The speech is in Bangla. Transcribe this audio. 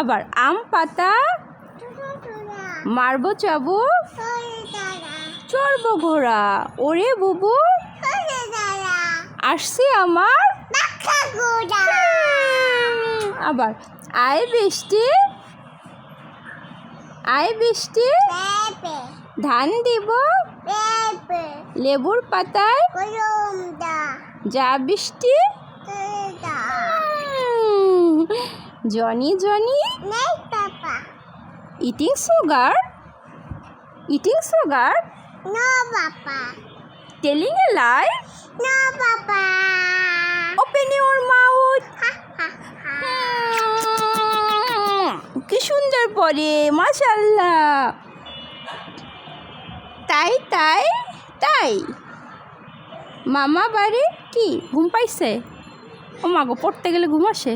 আবার আম পাতা, মারবো চাবো, চড়বো ঘোড়া। ওরে বুবু, আসছি আমার আবার আয় বৃষ্টি আয় বৃষ্টি, ধান দিব, লেবুর পাতায়, যা বৃষ্টি Johnny Johnny? Eating sugar eating sugar telling a lie open your mouth কি সুন্দর পরে মাশাল্লাহ তাই তাই তাই। মামা বাড়ি কি? ঘুম পাইছে? ও মা গো পড়তে গেলে ঘুম আসে।